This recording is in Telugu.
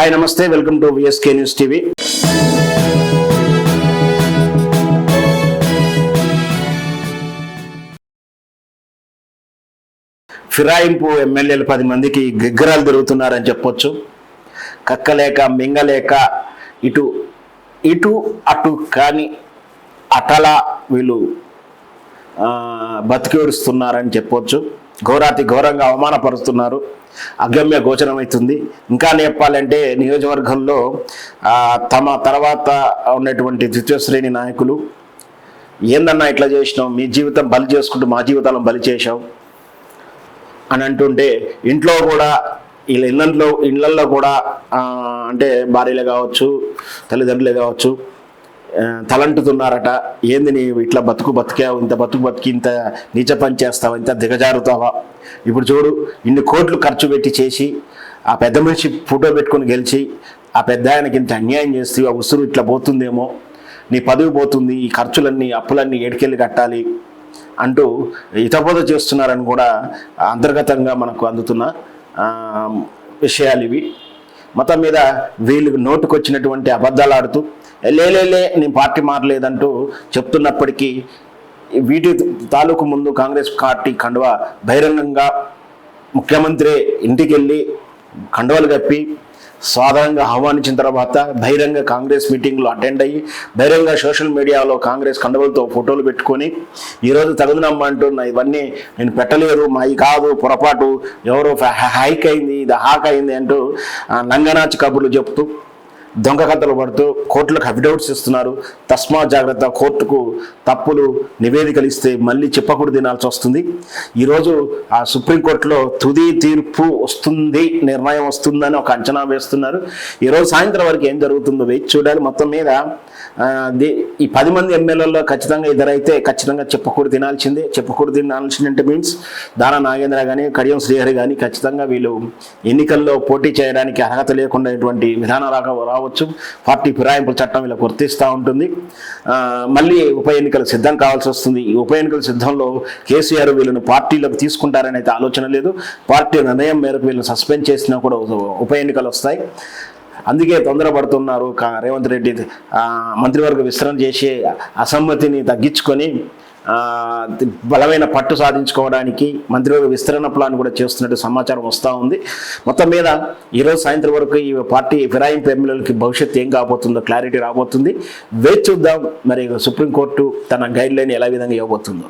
హాయ్ నమస్తే. Welcome to VSK news TV ఫిరాయింపు ఎమ్మెల్యేలు పది మందికి గిగ్గరాలు తిరుగుతున్నారని చెప్పొచ్చు. కక్కలేక మింగలేక ఇటు ఇటు అటు కానీ అటలా వీళ్ళు బతికేడుస్తున్నారని చెప్పొచ్చు. ఘోరాతి ఘోరంగా అవమానపరుస్తున్నారు. అగమ్య గోచరమవుతుంది. ఇంకా చెప్పాలంటే నియోజకవర్గంలో తమ తర్వాత ఉన్నటువంటి ద్వితీయ శ్రేణి నాయకులు ఏందన్నా ఇట్లా చేసినాం మీ జీవితం బలి చేసుకుంటూ మా జీవితాలను బలి చేశాం అని అంటుంటే ఇంట్లో కూడా వీళ్ళ ఇళ్ళల్లో ఇళ్ళల్లో కూడా అంటే భార్యలే కావచ్చు తల్లిదండ్రులే కావచ్చు తలంటుతున్నారట. ఏంది నీ ఇట్లా బతుకు బతికావు ఇంత బతుకు బతికి ఇంత నీచ పని చేస్తావా ఇంత దిగజారుతావా? ఇప్పుడు చూడు ఇన్ని కోట్లు ఖర్చు పెట్టి చేసి ఆ పెద్ద మనిషి ఫోటో పెట్టుకొని గెలిచి ఆ పెద్ద ఆయనకి ఇంత అన్యాయం చేస్తే ఆ ఉసురు ఇట్లా పోతుందేమో నీ పదవి పోతుంది ఈ ఖర్చులన్నీ అప్పులన్నీ ఏడికెళ్ళి కట్టాలి అంటూ హితబోధ చేస్తున్నారని కూడా అంతర్గతంగా మనకు అందుతున్న విషయాలు ఇవి. మొత్తం మీద వీళ్ళు నోటుకొచ్చినటువంటి అబద్ధాలు ఆడుతూ లేలేలే నేను పార్టీ మారలేదంటూ చెప్తున్నప్పటికీ వీటి తాలూకు ముందు కాంగ్రెస్ పార్టీ కండువ బహిరంగంగా ముఖ్యమంత్రి ఇంటికి వెళ్ళి కండువలు కప్పి సాధారణంగా ఆహ్వానించిన తర్వాత బహిరంగ కాంగ్రెస్ మీటింగ్లో అటెండ్ అయ్యి బహిరంగ సోషల్ మీడియాలో కాంగ్రెస్ కండువలతో ఫోటోలు పెట్టుకొని ఈరోజు తగుదనమ్మ అంటున్నా ఇవన్నీ నేను పెట్టలేదు మాయి కాదు పొరపాటు ఎవరో హైక్ అయింది ఇది హాక్ అయింది అంటూ నంగనాచి కబుర్లు చెప్తూ దొంగ కథలు పడుతూ కోర్టులకు అఫిడవిట్స్ ఇస్తున్నారు. తస్మా జాగ్రత్త కోర్టుకు తప్పులు నివేదికలు ఇస్తే మళ్ళీ చెప్పకూడదు తినాల్సి వస్తుంది. ఈరోజు ఆ సుప్రీంకోర్టులో తుది తీర్పు వస్తుంది నిర్ణయం వస్తుందని ఒక అంచనా వేస్తున్నారు. ఈరోజు సాయంత్రం వరకు ఏం జరుగుతుందో వేచి చూడాలి. మొత్తం మీద ఈ పది మంది ఎమ్మెల్యేల్లో ఖచ్చితంగా ఇద్దరైతే ఖచ్చితంగా చెప్పకూడదు తినాల్సిందే. చెప్పకూడదు తినాల్సిందంటే మీన్స్ దారా నాగేంద్ర కానీ కడియం శ్రీహరి కానీ ఖచ్చితంగా వీళ్ళు ఎన్నికల్లో పోటీ చేయడానికి అర్హత లేకుండా ఇటువంటి విధానాలు రావచ్చు పార్టీ ఫిరాయింపుల చట్టం ఇలా వర్తిస్తూ ఉంటుంది. మళ్ళీ ఉప ఎన్నికలు సిద్ధం కావాల్సి వస్తుంది. ఈ ఉప ఎన్నికల సిద్ధంలో కేసీఆర్ వీళ్ళను పార్టీలోకి తీసుకుంటారని అయితే ఆలోచన లేదు. పార్టీ నిర్ణయం మేరకు వీళ్ళని సస్పెండ్ చేసినా కూడా ఉప ఎన్నికలు వస్తాయి. అందుకే తొందరపడుతున్నారు కా- రేవంత్ రెడ్డి. మంత్రివర్గ విస్తరణ చేసి అసమ్మతిని తగ్గించుకొని బలమైన పట్టు సాధించుకోవడానికి మంత్రివర్గ విస్తరణ ప్లాన్ కూడా చేస్తున్నట్టు సమాచారం వస్తూ ఉంది. మొత్తం మీద ఈరోజు సాయంత్రం వరకు ఈ పార్టీ ఫిరాయింపు ఎమ్మెల్యేలకి భవిష్యత్తు ఏం కాబోతుందో క్లారిటీ రాబోతుంది. వేచి చూద్దాం. మరి సుప్రీంకోర్టు తన గైడ్లైన్ ఎలా విధంగా ఇవ్వబోతుందో.